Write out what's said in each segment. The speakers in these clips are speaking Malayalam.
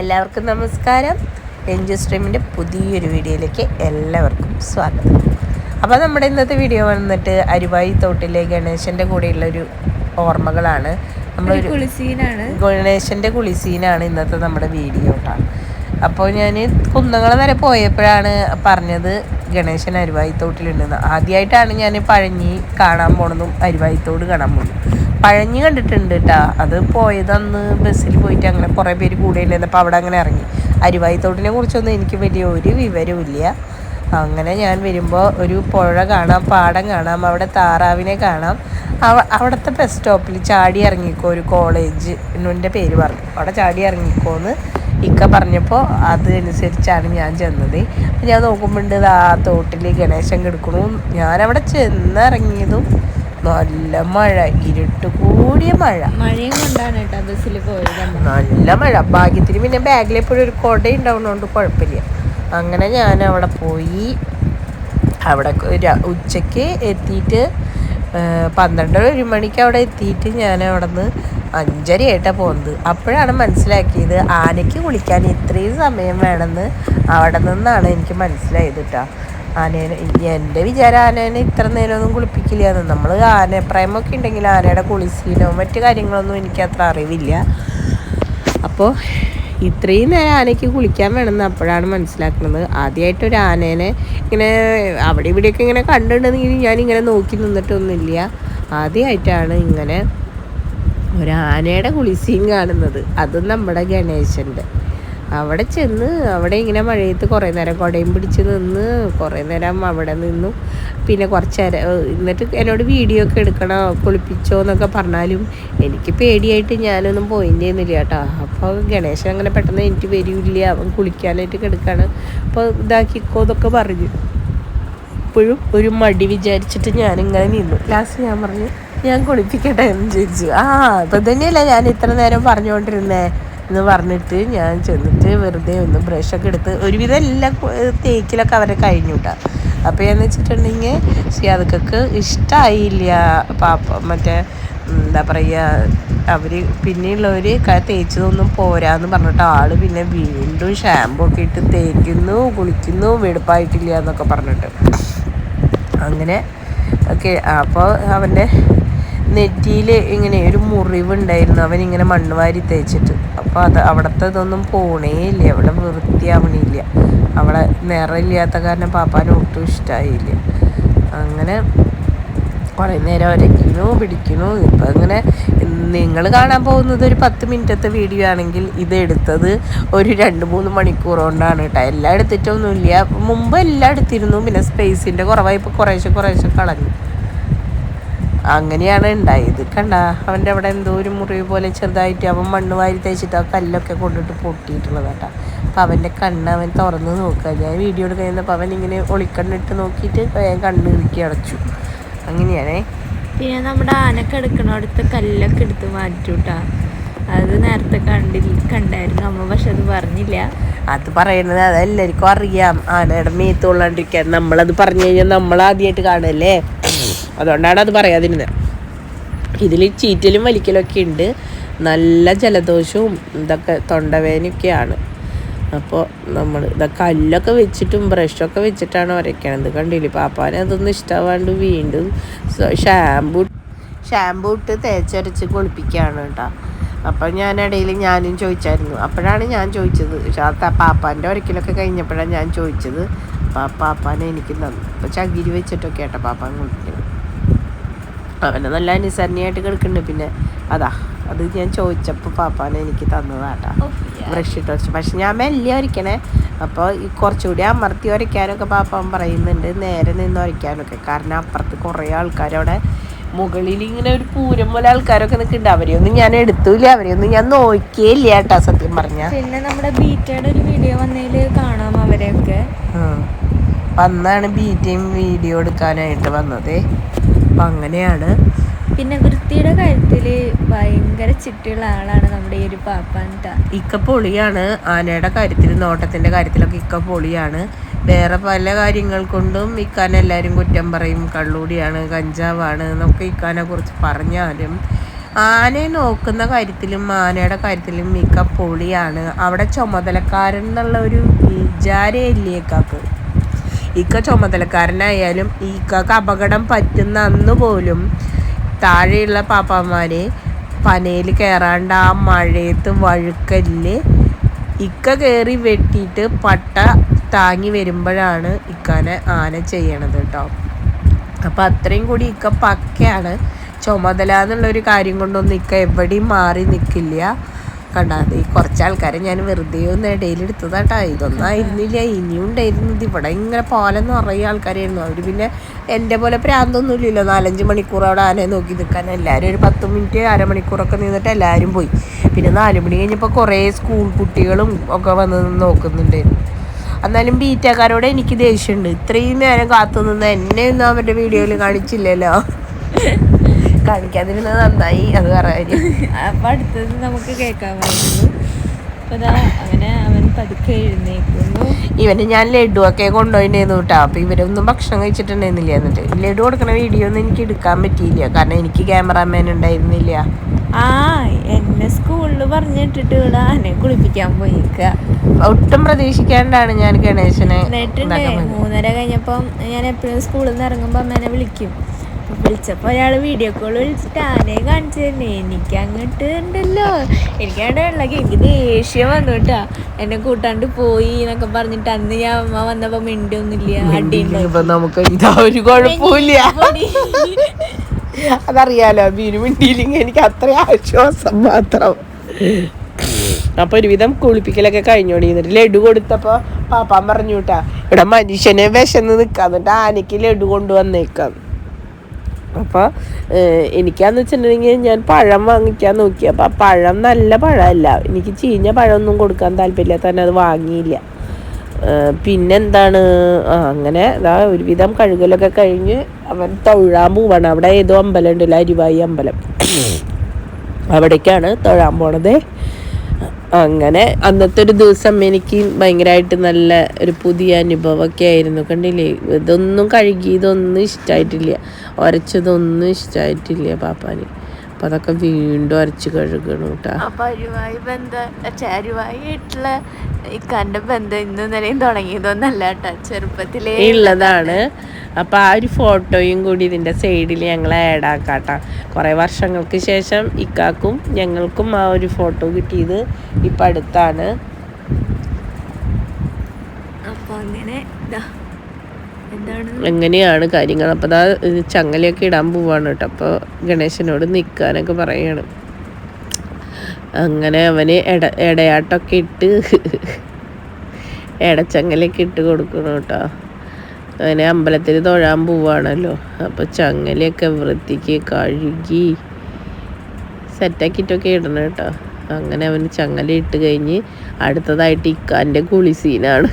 എല്ലാവർക്കും നമസ്കാരം. എൻജോ സ്ട്രീമിന്റെ പുതിയൊരു വീഡിയോയിലേക്ക് എല്ലാവർക്കും സ്വാഗതം. അപ്പോൾ നമ്മുടെ ഇന്നത്തെ വീഡിയോ വന്നിട്ട് അരുവായി തോട്ടിലെ ഗണേശന്റെ കൂടെയുള്ളൊരു ഓർമ്മകളാണ്. നമ്മളൊരു കുളിസീനാണ് ഗണേശന്റെ കുളിസീനാണ് ഇന്നത്തെ നമ്മുടെ വീഡിയോ കേട്ടോ. അപ്പോൾ ഞാൻ കുന്നംകുളം വരെ പോയപ്പോഴാണ് പറഞ്ഞത് ഗണേശൻ അരുവായിത്തോട്ടിലുണ്ടെന്ന്. ആദ്യമായിട്ടാണ് ഞാൻ പഴഞ്ഞി കാണാൻ പോണതും അരുവായിത്തോട് കാണാൻ പോകുന്നത് പഴഞ്ഞി കണ്ടിട്ടുണ്ട് കേട്ടോ അത് പോയതന്ന് ബസ്സിൽ പോയിട്ട് അങ്ങനെ കുറേ പേര് കൂടെ ഉണ്ടായിരുന്നപ്പോൾ അവിടെ അങ്ങനെ ഇറങ്ങി. അരുവായിത്തോട്ടിനെ കുറിച്ചൊന്നും എനിക്ക് വലിയ ഒരു വിവരമില്ല അങ്ങനെ ഞാൻ വരുമ്പോൾ ഒരു പുഴ കാണാം പാടം കാണാം അവിടെ താറാവിനെ കാണാം. അവ- അവിടുത്തെ ബസ് സ്റ്റോപ്പിൽ ചാടി ഇറങ്ങിക്കോ ഒരു കോളേജ് എന്റെ പേര് പറഞ്ഞു. അവിടെ ചാടി ഇറങ്ങിക്കോന്ന് ഇക്ക പറഞ്ഞപ്പോൾ അതനുസരിച്ചാണ് ഞാൻ ചെന്നത്. ഞാൻ നോക്കുമ്പോണ്ട് ആ തോട്ടിൽ ഗണേശൻ കിടക്കണു. ഞാനവിടെ ചെന്നിറങ്ങിയതും നല്ല മഴ ഇരുട്ട് കൂടിയ മഴ. മഴയും കൊണ്ടാണ് കേട്ടോ ബസ്സിൽ പോയത് നല്ല മഴ. ഭാഗ്യത്തിന് പിന്നെ ബാഗിൽ എപ്പോഴും ഒരു കുട ഉണ്ടാവുന്നതുകൊണ്ട് കുഴപ്പമില്ല അങ്ങനെ ഞാൻ അവിടെ പോയി. അവിടെ ഒരു ഉച്ചയ്ക്ക് എത്തിയിട്ട് ആ, പന്ത്രണ്ടര ഒരു മണിക്ക് അവിടെ എത്തിയിട്ട് ഞാൻ അവിടെ നിന്ന് അഞ്ചരയായിട്ടാണ് പോകുന്നത്. അപ്പോഴാണ് മനസ്സിലാക്കിയത് ആനയ്ക്ക് കുളിക്കാൻ ഇത്രയും സമയം വേണമെന്ന് അവിടെ നിന്നാണ് എനിക്ക് മനസ്സിലായത് കേട്ടോ ആനേനെ എന്റെ വിചാരം ആനേനെ ഇത്ര നേരമൊന്നും കുളിപ്പിക്കില്ല എന്ന് നമ്മൾ ആനപ്രായമൊക്കെ ഉണ്ടെങ്കിൽ ആനയുടെ കുളിസീനോ മറ്റു കാര്യങ്ങളൊന്നും എനിക്ക് അത്ര അറിവില്ല. അപ്പോൾ ഇത്രയും നേരം ആനയ്ക്ക് കുളിക്കാൻ വേണമെന്ന് അപ്പോഴാണ് മനസ്സിലാക്കുന്നത്. ആദ്യമായിട്ട് ഒരു ആനേനെ ഇങ്ങനെ അവിടെ ഇവിടെയൊക്കെ ഇങ്ങനെ കണ്ടിട്ടുണ്ടെങ്കിൽ ഞാനിങ്ങനെ നോക്കി നിന്നിട്ടൊന്നുമില്ല. ആദ്യമായിട്ടാണ് ഇങ്ങനെ ഒരു ആനയുടെ കുളിസീൻ കാണുന്നത്. അതും നമ്മുടെ ഗണേശന്റെ അവിടെ ചെന്ന് അവിടെ ഇങ്ങനെ മഴയത്ത് കുറേ നേരം കുടയും പിടിച്ച് നിന്ന് കുറേ നേരം അവിടെ നിന്നു. പിന്നെ കുറച്ച് നേരം എന്നിട്ട് എന്നോട് വീഡിയോ ഒക്കെ എടുക്കണോ കുളിപ്പിച്ചോ എന്നൊക്കെ പറഞ്ഞാലും എനിക്ക് പേടിയായിട്ട് ഞാനൊന്നും പോയിന്റ് ചെയ്യുന്നില്ല കേട്ടോ. അപ്പോൾ ഗണേശൻ അങ്ങനെ പെട്ടെന്ന് എനിക്ക് വരില്ല. അവൻ കുളിക്കാനായിട്ട് കിടക്കാണ്. അപ്പോൾ ഇതാക്കിക്കോ എന്നൊക്കെ പറഞ്ഞു. ഇപ്പോഴും ഒരു മടി വിചാരിച്ചിട്ട് ഞാനിങ്ങനെ നിന്നു. ലാസ്റ്റ് ഞാൻ പറഞ്ഞു ഞാൻ കുളിപ്പിക്കട്ടെ എന്ന് ചോദിച്ചു. ആ അപ്പം തന്നെയല്ല ഞാൻ ഇത്ര നേരം പറഞ്ഞുകൊണ്ടിരുന്നേ എന്ന് പറഞ്ഞിട്ട് ഞാൻ ചെന്നിട്ട് വെറുതെ ഒന്ന് ബ്രഷൊക്കെ എടുത്ത് ഒരുവിധം എല്ലാ തേക്കിലൊക്കെ അവരെ കഴിഞ്ഞു കേട്ടോ അപ്പോൾ എന്ന് വെച്ചിട്ടുണ്ടെങ്കിൽ സിയാദക്കൊക്കെ ഇഷ്ടമായില്ല പാപ്പ മറ്റേ എന്താ പറയുക അവർ പിന്നെയുള്ളവർ തേച്ചതൊന്നും പോരാന്ന് പറഞ്ഞിട്ട് ആൾ പിന്നെ വീണ്ടും ഷാമ്പു ഒക്കെ ഇട്ട് തേക്കുന്നു കുളിക്കുന്നു വെടുപ്പായിട്ടില്ല എന്നൊക്കെ പറഞ്ഞിട്ട്. അങ്ങനെ ഓക്കെ അപ്പോൾ അവന്റെ നെറ്റിയിൽ ഇങ്ങനെ ഒരു മുറിവുണ്ടായിരുന്നു. അവൻ ഇങ്ങനെ മണ്ണ് വാരി തേച്ചിട്ട്. അപ്പോൾ അത് അവിടുത്തെ ഇതൊന്നും പോണേ ഇല്ല. അവിടെ വൃത്തിയാവണില്ല. അവിടെ നിറമില്ലാത്ത കാരണം പാപ്പാന് ഒട്ടും ഇഷ്ടമായില്ല അങ്ങനെ കുറേ നേരം ഒരയ്ക്കുന്നു പിടിക്കുന്നു ഇപ്പം അങ്ങനെ നിങ്ങൾ കാണാൻ പോകുന്നത് ഒരു പത്ത് മിനിറ്റത്തെ വീഡിയോ ആണെങ്കിൽ ഇത് എടുത്തത് ഒരു രണ്ട് മൂന്ന് മണിക്കൂർ കൊണ്ടാണ് കേട്ടോ. എല്ലാം എടുത്തിട്ടൊന്നുമില്ല. മുമ്പ് എല്ലാം എടുത്തിരുന്നു. പിന്നെ സ്പേസിന്റെ കുറവായി. ഇപ്പോൾ കുറേശ്ശെ കുറേശ്ശെ കളഞ്ഞു. അങ്ങനെയാണ് ഉണ്ടായത്. കണ്ട അവന്റെ അവിടെ എന്തോ ഒരു മുറിവ് പോലെ ചെറുതായിട്ട് അവൻ മണ്ണ് വാരി തേച്ചിട്ട് ആ കല്ലൊക്കെ കൊണ്ടിട്ട് പൊട്ടിയിട്ടുള്ളത് കേട്ടോ. അപ്പം അവന്റെ കണ്ണ് അവൻ തുറന്ന് നോക്കുക. ഞാൻ വീഡിയോ എടുക്കാൻ കഴിഞ്ഞപ്പോൾ അവൻ ഇങ്ങനെ ഒളിക്കണ്ണിട്ട് നോക്കിയിട്ട് ഞാൻ കണ്ണ് ഇറുക്കി അടച്ചു. അങ്ങനെയാണേ. പിന്നെ നമ്മുടെ ആനക്ക് എടുക്കണടുത്ത് കല്ലൊക്കെ എടുത്ത് മാറ്റൂട്ടാ അത് നേരത്തെ കണ്ടി കണ്ടായിരുന്നു. അമ്മ പക്ഷെ അത് പറഞ്ഞില്ല. അത് പറയുന്നത് അതെല്ലാവർക്കും അറിയാം. ആനയുടെ മേത്ത് കൊള്ളാണ്ടിരിക്കാൻ. നമ്മളത് പറഞ്ഞു കഴിഞ്ഞാൽ നമ്മൾ ആദ്യമായിട്ട് കാണുമല്ലേ അതുകൊണ്ടാണ് അത് പറയാതിരുന്നത് ഇതിൽ ചീറ്റലും വലിക്കലൊക്കെ ഉണ്ട്. നല്ല ജലദോഷവും ഇതൊക്കെ തൊണ്ടവേനൊക്കെയാണ് അപ്പോൾ നമ്മൾ ഇതൊക്കെ കല്ലൊക്കെ വെച്ചിട്ടും ബ്രഷൊക്കെ വെച്ചിട്ടാണ് വരയ്ക്കണത് കണ്ടില്ലേ? പാപ്പാനെ അതൊന്നും ഇഷ്ടമാവാണ്ട് വീണ്ടും ഷാമ്പൂ ഷാമ്പൂ ഇട്ട് തേച്ചരച്ച് കുളിപ്പിക്കുകയാണ് കേട്ടോ. അപ്പം ഞാൻ ഇടയിൽ ഞാനും ചോദിച്ചായിരുന്നു. അപ്പോഴാണ് ഞാൻ ചോദിച്ചത്. പാപ്പാന്റെ ഒരിക്കലൊക്കെ കഴിഞ്ഞപ്പോഴാണ് ഞാൻ ചോദിച്ചത്. അപ്പം പാപ്പാനെ എനിക്ക് തന്നു അപ്പോൾ ചകിരി വെച്ചിട്ടൊക്കെ കേട്ടോ പാപ്പാൻ കുളിക്കുന്നത് അവനെ നല്ല അനുസരണയായിട്ട് കിടക്കുന്നുണ്ട് പിന്നെ അതാ അത് ഞാൻ ചോദിച്ചപ്പോൾ പാപ്പാനെ എനിക്ക് തന്നതാട്ടാ. ബ്രഷ് ഇട്ട് വെച്ചു. പക്ഷെ ഞാൻ മെല്ലെ ഒരയ്ക്കണേ. അപ്പോൾ ഈ കുറച്ചുകൂടി അമർത്തി ഒരയ്ക്കാനൊക്കെ പാപ്പാൻ പറയുന്നുണ്ട്. നേരെ നിന്ന് ഒരയ്ക്കാനൊക്കെ. കാരണം അപ്പുറത്ത് കുറേ ആൾക്കാർ അവിടെ മുകളിൽ ഇങ്ങനെ ഒരു പൂരം പോലെ ആൾക്കാരൊക്കെ നിൽക്കുന്നുണ്ട്. അവരെയൊന്നും ഞാൻ എടുത്തൂല അവരെയൊന്നും ഞാൻ നോക്കിയേ ഇല്ല കേട്ടോ സത്യം പറഞ്ഞാൽ പിന്നെ നമ്മുടെ ബീറ്റയുടെ ഒരു വീഡിയോ വന്നതിൽ കാണാം അവരെയൊക്കെ. വന്നാണ് ബീറ്റയും വീഡിയോ എടുക്കാനായിട്ട് വന്നത്. അപ്പം അങ്ങനെയാണ്. പിന്നെ വൃത്തിയുടെ കാര്യത്തിൽ ഭയങ്കര ചിട്ടിയുള്ള ആളാണ് നമ്മുടെ ഈ ഒരു പാപ്പാൻ ട്ടാ. ഇക്ക പൊളിയാണ്. ആനയുടെ കാര്യത്തിൽ നോട്ടത്തിന്റെ കാര്യത്തിലൊക്കെ ഇക്ക പൊളിയാണ്. വേറെ പല കാര്യങ്ങൾ കൊണ്ടും ഇക്കാനെ എല്ലാവരും കുറ്റം പറയും. കള്ളൂടിയാണ് കഞ്ചാവാണ് എന്നൊക്കെ ഇക്കാനെ കുറിച്ച് പറഞ്ഞാലും ആനയെ നോക്കുന്ന കാര്യത്തിലും ആനയുടെ കാര്യത്തിലും മിക്ക പൊളിയാണ്. അവിടെ ചുമതലക്കാരൻ എന്നുള്ള ഒരു വിചാരമില്ലേ ഇക്കാക്ക്? ഇക്ക ചുമതലക്കാരനായാലും ഇക്കക്ക് അപകടം പറ്റുന്ന അന്ന് പോലും താഴെയുള്ള പാപ്പാമാരെ പനയിൽ കയറാണ്ട് ആ മഴയത്ത് വഴുക്കല്ല് ഇക്ക കയറി വെട്ടിയിട്ട് പട്ട താങ്ങി വരുമ്പോഴാണ് ഇക്കാനെ ആന ചെയ്യണത് കേട്ടോ അപ്പം അത്രയും കൂടി ഇക്ക പക്കയാണ്. ചുമതല എന്നുള്ളൊരു കാര്യം കൊണ്ടൊന്നും ഇക്ക എവിടെയും മാറി നിൽക്കില്ല കണ്ടാത്. ഈ കുറച്ച് ആൾക്കാരെ ഞാൻ വെറുതെ ഒന്ന് ഇടയിലെടുത്തതാട്ടാ ഇതൊന്നും ആയിരുന്നില്ല ഇനിയും ഉണ്ടായിരുന്നത് ഇവിടെ ഇങ്ങനെ പോലെ നിറയെ ആൾക്കാരായിരുന്നു. അവർ പിന്നെ എന്റെ പോലെ പ്രാന്തൊന്നും ഇല്ലല്ലോ നാലഞ്ച് മണിക്കൂർ അവിടെ ആനയെ നോക്കി നിൽക്കാൻ. എല്ലാവരും ഒരു പത്ത് മിനിറ്റ് അരമണിക്കൂറൊക്കെ നിന്നിട്ട് എല്ലാവരും പോയി. പിന്നെ നാല് മണി കഴിഞ്ഞപ്പോൾ കുറേ സ്കൂൾ കുട്ടികളും ഒക്കെ വന്ന് നോക്കുന്നുണ്ടായിരുന്നു എന്നാലും ബീറ്റക്കാരോട് എനിക്ക് ദേഷ്യമുണ്ട്. ഇത്രയും നേരം കാത്തു നിന്ന് എന്നെ ഒന്നും അവരുടെ വീഡിയോയിൽ കാണിച്ചില്ലല്ലോ. കാണിക്കാതിരുന്നത് നന്നായി അത് പറയാൻ അപ്പൊ അടുത്തത് നമുക്ക് കേൾക്കാമായിരുന്നു. അപ്പൊ ദാ അങ്ങനെ അവൻ പതുക്കെ എഴുന്നേക്കുന്നു. ഇവന് ഞാൻ ലഡു ഒക്കെ കൊണ്ടുപോയിട്ടുണ്ടായിരുന്നു കേട്ടോ. അപ്പൊ ഇവരൊന്നും ഭക്ഷണം കഴിച്ചിട്ടുണ്ടായിരുന്നില്ല എന്നിട്ട്. ലഡു കൊടുക്കണ വീഡിയോ ഒന്നും എനിക്ക് എടുക്കാൻ പറ്റിയില്ല. കാരണം എനിക്ക് ക്യാമറാമാൻ ഉണ്ടായിരുന്നില്ല. ആ എന്നെ സ്കൂളിൽ പറഞ്ഞിട്ടിട്ട് ഇവിടെ ആനെ കുളിപ്പിക്കാൻ പോയിക്ക. ഒട്ടും പ്രതീക്ഷിക്കാണ്ടാണ് ഞാൻ ഗണേശനെ. മൂന്നര കഴിഞ്ഞപ്പം ഞാൻ എപ്പോഴും സ്കൂളിൽ നിന്ന് ഇറങ്ങുമ്പോൾ അമ്മേനെ വിളിക്കും. വിളിച്ചപ്പോൾ അയാൾ വീഡിയോ കോൾ വിളിച്ചിട്ട് ആനയെ കാണിച്ചു തന്നെ എനിക്ക് അങ്ങോട്ട് ഉണ്ടല്ലോ എനിക്കവിടെ വെള്ളക്ക് എനിക്ക് ദേഷ്യം വന്നു കേട്ടാ എന്നെ കൂട്ടാണ്ട് പോയി എന്നൊക്കെ പറഞ്ഞിട്ട് അന്ന് ഞാൻ അമ്മ വന്നപ്പോ മിണ്ടൊന്നുമില്ല അടി നമുക്ക് ഇതാ ഒരു കുഴപ്പമില്ല അതറിയാലോ മീനു മിണ്ടിയില്ലെങ്കിൽ എനിക്ക് അത്ര ആശ്വാസം മാത്രം. അപ്പൊ ഒരുവിധം കുളിപ്പിക്കലൊക്കെ കഴിഞ്ഞോടി. എന്നിട്ട് ലഡു കൊടുത്തപ്പോ പാപ്പാൻ പറഞ്ഞു കേട്ടാ ഇവിടെ മനുഷ്യനെ വിശന്ന് നിക്കാന്നിട്ട് ആനയ്ക്ക് ലഡു കൊണ്ടുവന്നേക്കാം. അപ്പൊ ഏഹ്, എനിക്കാന്ന് വെച്ചിട്ടുണ്ടെങ്കിൽ ഞാൻ പഴം വാങ്ങിക്കാൻ നോക്കി. അപ്പോൾ ആ പഴം നല്ല പഴമല്ല. എനിക്ക് ചീഞ്ഞ പഴമൊന്നും കൊടുക്കാൻ താല്പര്യമില്ല. തന്നെ അത് വാങ്ങിയില്ല. പിന്നെന്താണ്? ആ അങ്ങനെ അതാ ഒരുവിധം കഴുകലൊക്കെ കഴിഞ്ഞ് അവൻ തൊഴാൻ പോവാണ്. അവിടെ ഏതോ അമ്പലം ഉണ്ടല്ലോ അരിവായി അമ്പലം. അവിടേക്കാണ് തൊഴാൻ പോണത്. അങ്ങനെ അന്നത്തെ ഒരു ദിവസം എനിക്ക് ഭയങ്കരമായിട്ട് നല്ല ഒരു പുതിയ അനുഭവമൊക്കെ ആയിരുന്നു. കണ്ടില്ലേ? ഇതൊന്നും കഴുകി ഇതൊന്നും ഇഷ്ടമായിട്ടില്ല ഒരച്ചതൊന്നും ഇഷ്ടമായിട്ടില്ല പാപ്പാന്. അപ്പം അതൊക്കെ വീണ്ടും അരച്ച് കഴുകണം കേട്ടോ അപ്പൊ അരുവായി ബന്ധം അരുവായി ആയിട്ടുള്ള ഇക്കാന്റെ ബന്ധം ഇന്നും നിലയും തുടങ്ങിയതൊന്നല്ല കേട്ടോ ചെറുപ്പത്തിലേ ഉള്ളതാണ് അപ്പം ആ ഒരു ഫോട്ടോയും കൂടി ഇതിന്റെ സൈഡിൽ ഞങ്ങൾ ആഡ് ആക്കാട്ടാ. കുറേ വർഷങ്ങൾക്ക് ശേഷം ഇക്കാക്കും ഞങ്ങൾക്കും ആ ഒരു ഫോട്ടോ കിട്ടിയത് ഇപ്പം അടുത്താണ് അപ്പൊ അങ്ങനെ ഇതാ എങ്ങനെയാണ് കാര്യങ്ങൾ? അപ്പോൾ അതാ ചങ്ങലയൊക്കെ ഇടാൻ പോവാണ് കേട്ടോ. അപ്പോൾ ഗണേശനോട് നിൽക്കാനൊക്കെ പറയാണ്. അങ്ങനെ അവന് എട എടയാട്ടൊക്കെ ഇട്ട് എടച്ചങ്ങലൊക്കെ ഇട്ട് കൊടുക്കണം കേട്ടോ. അങ്ങനെ അമ്പലത്തിൽ തൊഴാൻ പോവാണല്ലോ. അപ്പോൾ ചങ്ങലയൊക്കെ വൃത്തിക്ക് കഴുകി സെറ്റാക്കിയിട്ടൊക്കെ ഇടണം കേട്ടോ. അങ്ങനെ അവന് ചങ്ങല ഇട്ട് കഴിഞ്ഞ് അടുത്തതായിട്ട് ഇക്കാന്റെ കുളി സീനാണ്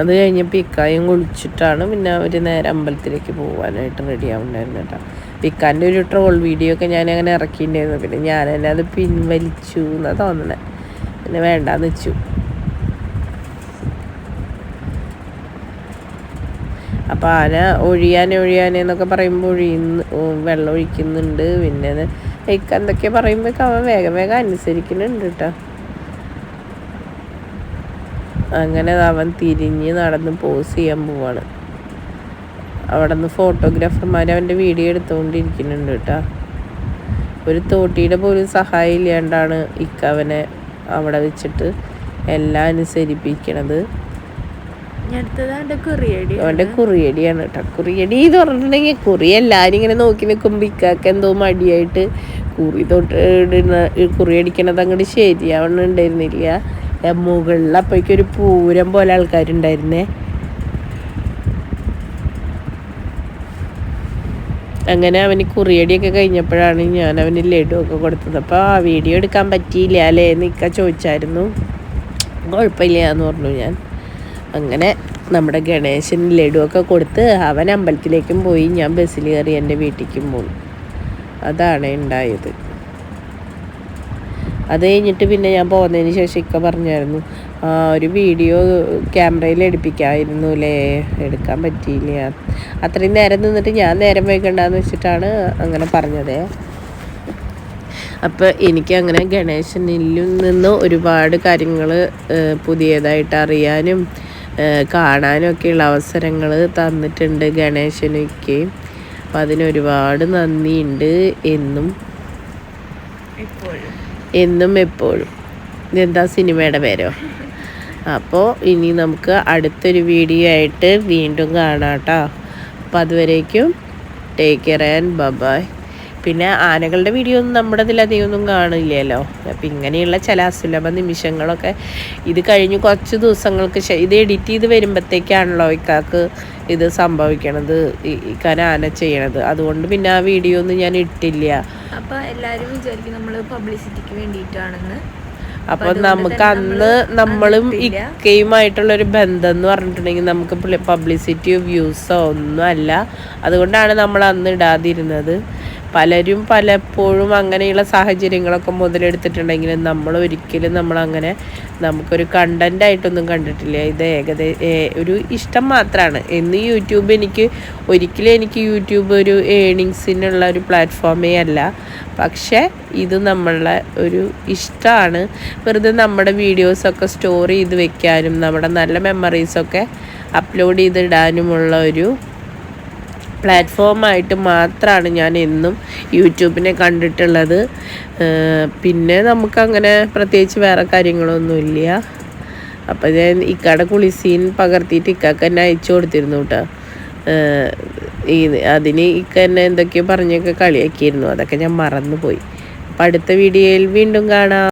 അത് കഴിഞ്ഞപ്പോൾ ഇക്കായും കുളിച്ചിട്ടാണ് പിന്നെ അവർ നേരെ അമ്പലത്തിലേക്ക് പോകാനായിട്ട് റെഡി ആവുന്നുണ്ടായിരുന്നു കേട്ടോ ഇക്കാന്റെ ഒരു ട്രോൾ വീഡിയോ ഒക്കെ ഞാൻ അങ്ങനെ ഇറക്കിയിട്ടുണ്ടായിരുന്നു. പിന്നെ ഞാൻ തന്നെ അത് പിൻവലിച്ചു എന്നാണ് തോന്നുന്നത് പിന്നെ വേണ്ടാന്ന് വെച്ചു. അപ്പം ആന ഒഴിയാൻ ഒഴിയാൻ എന്നൊക്കെ പറയുമ്പോൾ ഒഴിയുന്ന വെള്ളം ഒഴിക്കുന്നുണ്ട്. പിന്നെ ഇക്ക എന്തൊക്കെ പറയുമ്പോൾ അവൻ വേഗം വേഗം അനുസരിക്കുന്നുണ്ട് കേട്ടോ അങ്ങനെ അവൻ തിരിഞ്ഞ് നടന്ന് പോസ് ചെയ്യാൻ പോവാണ്. അവിടെ നിന്ന് ഫോട്ടോഗ്രാഫർമാർ അവന്റെ വീഡിയോ എടുത്തുകൊണ്ടിരിക്കുന്നുണ്ട് കേട്ടോ. ഒരു തോട്ടിയുടെ പോലും സഹായം ഇല്ലാണ്ടാണ് ഇക്കവനെ അവിടെ വെച്ചിട്ട് എല്ലാം അനുസരിപ്പിക്കണത്. അവന്റെ കുറിയടിയാണ് കേട്ടോ. കുറിയടി എന്ന് പറഞ്ഞിട്ടുണ്ടെങ്കിൽ കുറി എല്ലാവരും ഇങ്ങനെ നോക്കി നിൽക്കുമ്പോൾ ഇക്കാക്ക് എന്തോ മടിയായിട്ട് കുറി തൊട്ട് ഇടുന്ന കുറി അടിക്കണത് അങ്ങോട്ട് ശരിയാവണുണ്ടായിരുന്നില്ല. മുകളിൽ അപ്പോഴേക്കും ഒരു പൂരം പോലെ ആൾക്കാരുണ്ടായിരുന്നേ. അങ്ങനെ അവന് കുറിയടിയൊക്കെ കഴിഞ്ഞപ്പോഴാണ് ഞാൻ അവന് ഒക്കെ കൊടുത്തത്. അപ്പോൾ ആ വീഡിയോ എടുക്കാൻ പറ്റിയില്ല അല്ലേ എന്ന് ഇക്ക ചോദിച്ചായിരുന്നു. കുഴപ്പമില്ല എന്ന് പറഞ്ഞു ഞാൻ. അങ്ങനെ നമ്മുടെ ഗണേശന് ലഡുവൊക്കെ കൊടുത്ത് അവൻ അമ്പലത്തിലേക്കും പോയി. ഞാൻ ബസ്സിൽ കയറി എന്റെ വീട്ടിലേക്കും പോന്നു. അതാണ് ഉണ്ടായത്. അത് കഴിഞ്ഞിട്ട് പിന്നെ ഞാൻ പോകുന്നതിന് ശേഷം ഇക്ക പറഞ്ഞായിരുന്നു "ആ, ഒരു വീഡിയോ ക്യാമറയിൽ എടുപ്പിക്കായിരുന്നു അല്ലേ എടുക്കാൻ പറ്റിയില്ല. അത്രയും നേരം നിന്നിട്ട് ഞാൻ നേരം വൈകണ്ടെന്ന് വെച്ചിട്ടാണ് അങ്ങനെ പറഞ്ഞത്. അപ്പോൾ എനിക്ക് അങ്ങനെ ഗണേശനിൽ നിന്ന് ഒരുപാട് കാര്യങ്ങൾ പുതിയതായിട്ട് അറിയാനും കാണാനും ഒക്കെയുള്ള അവസരങ്ങൾ തന്നിട്ടുണ്ട് ഗണേശനൊക്കെ. അപ്പം അതിനൊരുപാട് നന്ദിയുണ്ട് എന്നും എന്നും എപ്പോഴും. എന്താ സിനിമയുടെ പേരോ? അപ്പോൾ ഇനി നമുക്ക് അടുത്തൊരു വീഡിയോ ആയിട്ട് വീണ്ടും കാണാം കേട്ടോ അപ്പം അതുവരേക്കും ടേക്ക് കെയർ ആൻഡ് ബബായ് പിന്നെ ആനകളുടെ വീഡിയോ ഒന്നും നമ്മുടെ ഇതിലധികമൊന്നും കാണില്ലല്ലോ. അപ്പം ഇങ്ങനെയുള്ള ചില അസുലഭ നിമിഷങ്ങളൊക്കെ ഇത് കഴിഞ്ഞ് കുറച്ച് ദിവസങ്ങൾക്ക് ഇത് എഡിറ്റ് ചെയ്ത് വരുമ്പോഴത്തേക്കാണല്ലോ ഇക്കാക്ക് ഇത് സംഭവിക്കണത് ഇക്കാൻ ആന ചെയ്യണത്. അതുകൊണ്ട് പിന്നെ ആ വീഡിയോ ഒന്നും ഞാൻ ഇട്ടില്ല. അപ്പൊ എല്ലാവരും വിചാരിക്കും നമ്മൾ പബ്ലിസിറ്റിക്ക് വേണ്ടിയിട്ടാണെന്ന്. അപ്പൊ നമുക്ക് അന്ന് നമ്മളും. ഇക്കയുമായിട്ടുള്ള ഒരു ബന്ധം എന്ന് പറഞ്ഞിട്ടുണ്ടെങ്കിൽ നമുക്ക് പബ്ലിസിറ്റിയോ വ്യൂസോ ഒന്നും അല്ല. അതുകൊണ്ടാണ് നമ്മൾ അന്ന് ഇടാതിരുന്നത്. പലരും പലപ്പോഴും അങ്ങനെയുള്ള സാഹചര്യങ്ങളൊക്കെ മുതലെടുത്തിട്ടുണ്ടെങ്കിലും നമ്മൾ ഒരിക്കലും നമ്മളങ്ങനെ നമുക്കൊരു കണ്ടന്റായിട്ടൊന്നും കണ്ടിട്ടില്ല. ഇത് ഏകദേശം ഒരു ഇഷ്ടം മാത്രമാണ് എന്ന് യൂട്യൂബ് എനിക്ക് ഒരിക്കലും എനിക്ക് യൂട്യൂബ് ഒരു ഏണിങ്സിനുള്ള ഒരു പ്ലാറ്റ്ഫോമേ അല്ല. പക്ഷേ ഇത് നമ്മളുടെ ഒരു ഇഷ്ടമാണ് വെറുതെ നമ്മുടെ വീഡിയോസൊക്കെ സ്റ്റോർ ചെയ്ത് വെക്കാനും നമ്മുടെ നല്ല മെമ്മറീസൊക്കെ അപ്ലോഡ് ചെയ്തിടാനുമുള്ള ഒരു പ്ലാറ്റ്ഫോമായിട്ട് മാത്രമാണ് ഞാൻ എന്നും യൂട്യൂബിനെ കണ്ടിട്ടുള്ളത്. പിന്നെ നമുക്കങ്ങനെ പ്രത്യേകിച്ച് വേറെ കാര്യങ്ങളൊന്നുമില്ല. അപ്പോൾ ഞാൻ ഇക്കയുടെ കുളിസീൻ പകർത്തിയിട്ട് ഇക്കാക്ക് എന്നെ അയച്ചു കൊടുത്തിരുന്നു കേട്ടോ ഈ അതിന് ഇക്ക എന്നെ എന്തൊക്കെയോ പറഞ്ഞൊക്കെ കളിയാക്കിയിരുന്നു. അതൊക്കെ ഞാൻ മറന്നുപോയി. അപ്പം അടുത്ത വീഡിയോയിൽ വീണ്ടും കാണാം.